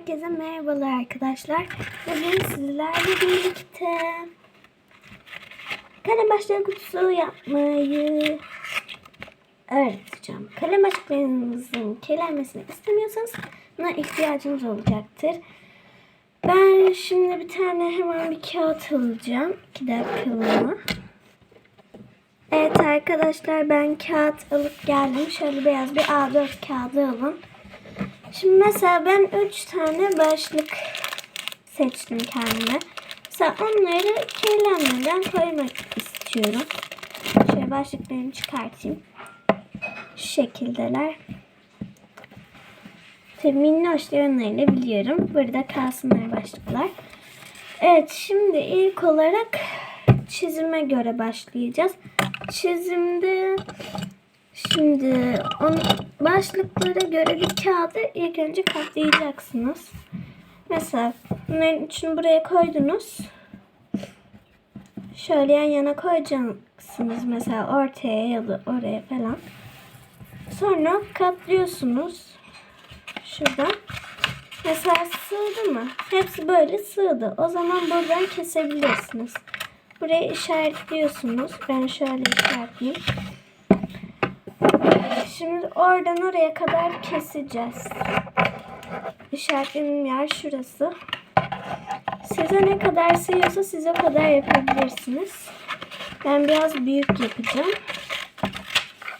Herkese merhabalar arkadaşlar. Bugün sizlerle birlikte kalem başlığı kutusu yapmayı öğreteceğim. Kalem başlıklarınızın kirlenmesini istemiyorsanız buna ihtiyacınız olacaktır. Ben şimdi bir tane hemen bir kağıt alacağım. 2 dakikalığına. Evet arkadaşlar ben kağıt alıp geldim. Şöyle beyaz bir A4 kağıdı alın. Şimdi mesela ben 3 tane başlık seçtim kendime. Mesela onları kirlenmeden koymak istiyorum. Şöyle başlıklarını çıkartayım. Şu şekildeler. Tabii minnoş yanlarını biliyorum. Burada kalsınlar başlıklar. Evet şimdi ilk olarak çizime göre başlayacağız. Çizimde Şimdi on, başlıklara göre bir kağıdı ilk önce katlayacaksınız. Mesela bunların üçünü buraya koydunuz. Şöyle yan yana koyacaksınız mesela ortaya ya da oraya falan. Sonra katlıyorsunuz. Şuradan. Mesela sığdı mı? Hepsi böyle sığdı. O zaman buradan kesebilirsiniz. Buraya işaretliyorsunuz. Ben şöyle işaretleyeyim. Şimdi oradan oraya kadar keseceğiz. İşaretlediğim yer şurası. Size ne kadar sığıyorsa siz o kadar yapabilirsiniz. Ben biraz büyük yapacağım.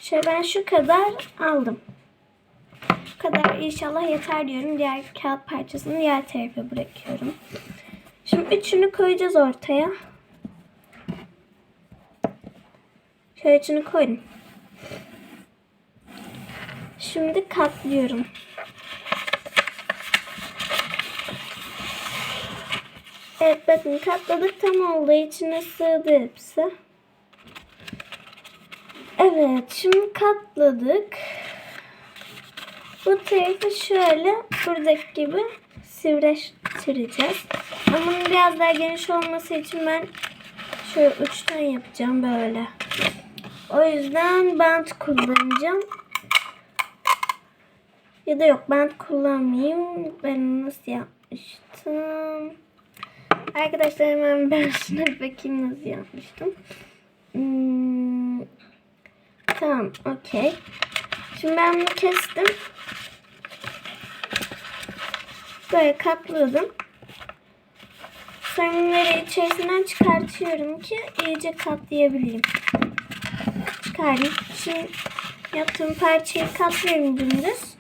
Şöyle ben şu kadar aldım. Bu kadar inşallah yeter diyorum. Diğer kağıt parçasını diğer tarafa bırakıyorum. Şimdi üçünü koyacağız ortaya. Şöyle üçünü koydum. Şimdi katlıyorum. Evet bakın katladık tam oldu. içine sığdı hepsi. Evet şimdi katladık. Bu tarafı şöyle buradaki gibi sivrileştireceğiz. Ama bunun biraz daha geniş olması için ben şöyle uçtan yapacağım böyle. O yüzden bant kullanacağım. Ya da yok ben kullanmayayım. Ben nasıl yapmıştım? Arkadaşlar hemen ben şuna bakayım nasıl yapmıştım. Hmm, tamam okey. Şimdi ben bunu kestim. Böyle katladım. Sonra bunları içerisinden çıkartıyorum ki iyice katlayabileyim. Çıkardım. Şimdi yaptığım parçayı katlıyorum dümdüz.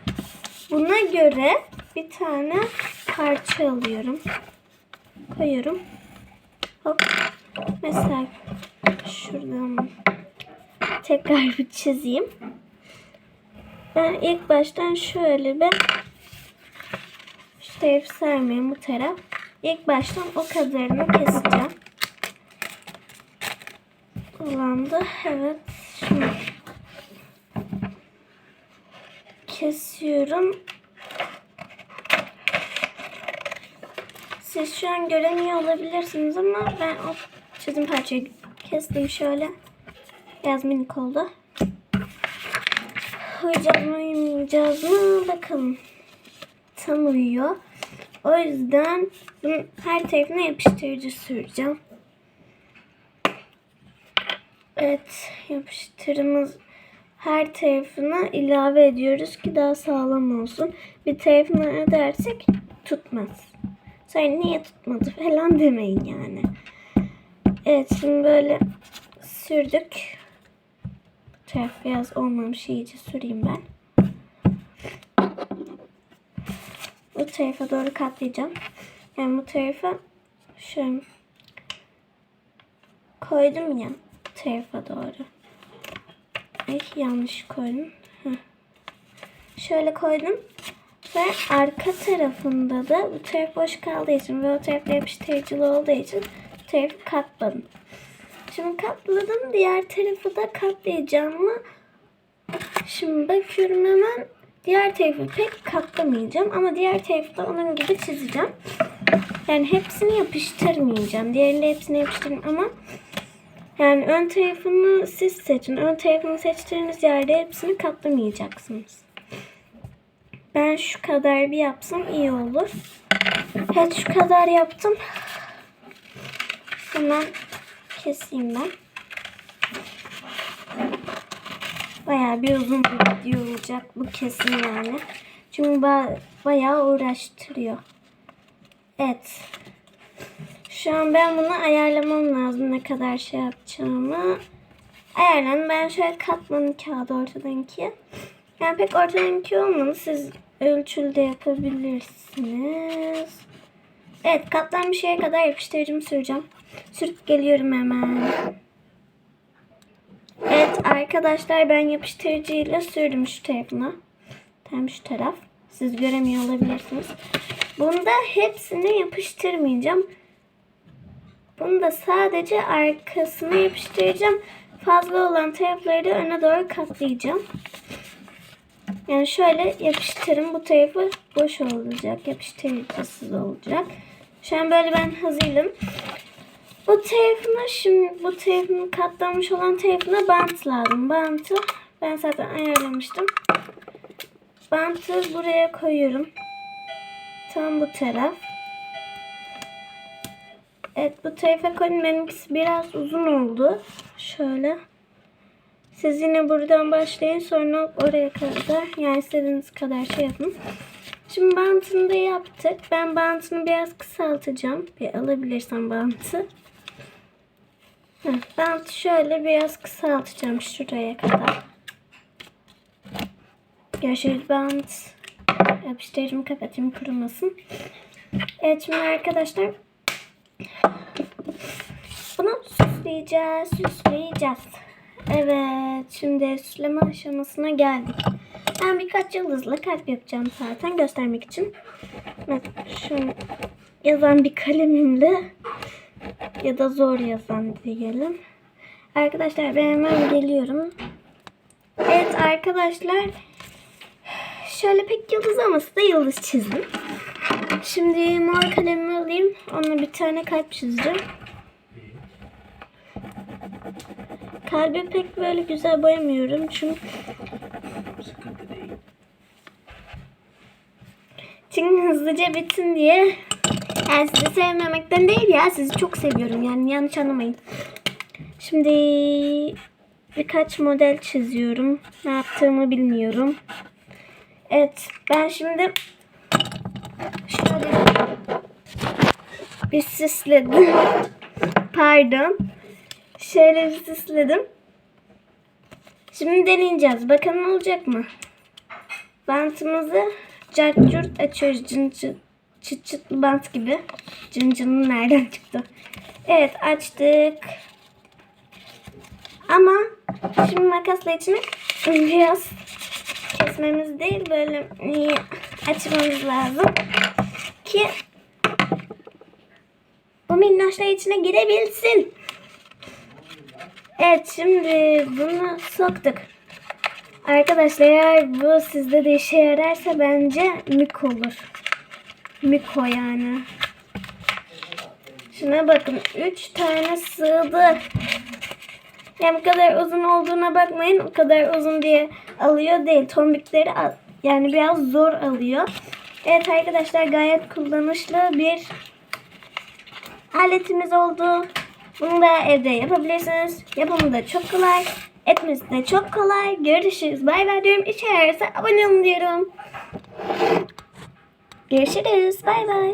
Buna göre bir tane parça alıyorum. Koyuyorum. Hop. Mesela şuradan tekrar bir çizeyim. Ben ilk baştan şöyle bir şu tarafı sermeyeyim bu taraf. İlk baştan o kadarını keseceğim. Kullandı. Evet. Şimdi kesiyorum. Siz şu an göremiyor olabilirsiniz ama ben o çizim parçayı kestim şöyle. Biraz minik oldu. Uyuyacağız mı uyumayacağız mı bakalım. Tam uyuyor. O yüzden her tarafına yapıştırıcı süreceğim. Evet yapıştırımız her tarafına ilave ediyoruz ki daha sağlam olsun. Bir tarafına edersek tutmaz. Sonra niye tutmadı falan demeyin yani. Evet şimdi böyle sürdük. Bu taraf biraz olmamış iyice süreyim ben. Bu tarafa doğru katlayacağım. Yani bu tarafa şöyle koydum ya bu tarafa doğru. Ay yanlış koydum. Şöyle koydum. Ve arka tarafında da bu taraf boş kaldığı için ve o tarafta yapıştırıcılı olduğu için bu tarafı katladım. Şimdi katladım. Diğer tarafı da katlayacağım mı? Şimdi bakıyorum hemen. Diğer tarafı pek katlamayacağım ama diğer tarafı da onun gibi çizeceğim. Yani hepsini yapıştırmayacağım. Diğerleri hepsini yapıştırın ama yani ön tarafını siz seçin. Ön tarafını seçtiğiniz yerde hepsini katlamayacaksınız. Ben şu kadar bir yapsam iyi olur. Evet şu kadar yaptım. Hemen keseyim ben. Bayağı bir uzun bir video olacak bu kesin yani. Çünkü ba- bayağı uğraştırıyor. Evet. Şu an ben bunu ayarlamam lazım ne kadar şey yapacağımı. Ayarlan. Ben şöyle katmanın kağıdı ortadan ikiye. Yani pek ortadan ikiye olmadı. Siz ölçülü de yapabilirsiniz. Evet katlanmış şeye kadar yapıştırıcımı süreceğim. Sürüp geliyorum hemen. Evet arkadaşlar ben yapıştırıcıyla sürdüm şu tarafına. Tam şu taraf. Siz göremiyor olabilirsiniz. Bunda hepsini yapıştırmayacağım. Bunu da sadece arkasına yapıştıracağım. Fazla olan tarafları da öne doğru katlayacağım. Yani şöyle yapıştırın. Bu tarafı boş olacak. Yapıştırıcısız olacak. Şu an böyle ben hazırım. Bu tarafına şimdi bu tarafını katlanmış olan tarafına bant lazım. Bantı ben zaten ayarlamıştım. Bantı buraya koyuyorum. Tam bu taraf. Evet bu tarafa koyun. Benimkisi biraz uzun oldu. Şöyle. Siz yine buradan başlayın. Sonra oraya kadar yani istediğiniz kadar şey yapın. Şimdi bantını da yaptık. Ben bantını biraz kısaltacağım. Bir alabilirsem bantı. Heh, bantı şöyle biraz kısaltacağım şuraya kadar. Görüşürüz bant. Yapıştırıcımı kapatayım kurumasın. Evet şimdi arkadaşlar bunu süsleyeceğiz, süsleyeceğiz. Evet, şimdi süsleme aşamasına geldik. Ben birkaç yıldızla kalp yapacağım zaten göstermek için. Evet, şunu yazan bir kalemimle ya da zor yazan diyelim. Arkadaşlar ben hemen geliyorum. Evet arkadaşlar şöyle pek yıldız olmasa da yıldız çizdim. Şimdi mor kalemimi alayım. Onunla bir tane kalp çizeceğim. Kalbi pek böyle güzel boyamıyorum çünkü Sıkıntı değil. çünkü hızlıca bitsin diye. Yani sizi sevmemekten değil ya sizi çok seviyorum yani yanlış anlamayın. Şimdi birkaç model çiziyorum. Ne yaptığımı bilmiyorum. Evet ben şimdi şöyle bir süsledim. Pardon. Şöyle bir süsledim. Şimdi deneyeceğiz. Bakalım olacak mı? Bantımızı cart curt açıyoruz. Cın cın, çıt bant gibi. Cın cının nereden çıktı? Evet açtık. Ama şimdi makasla içine biraz kesmemiz değil böyle açmamız lazım ki bu minnoşlar içine girebilsin. Evet şimdi bunu soktuk. Arkadaşlar eğer bu sizde de işe yararsa bence mük olur. Miko yani. Şuna bakın. Üç tane sığdı. Yani bu kadar uzun olduğuna bakmayın. O kadar uzun diye alıyor değil. Tombikleri al- yani biraz zor alıyor. Evet arkadaşlar gayet kullanışlı bir aletimiz oldu. Bunu da evde yapabilirsiniz. Yapımı da çok kolay. Etmesi de çok kolay. Görüşürüz. Bay bay diyorum. Yararsa abone olun diyorum. Görüşürüz. Bay bay.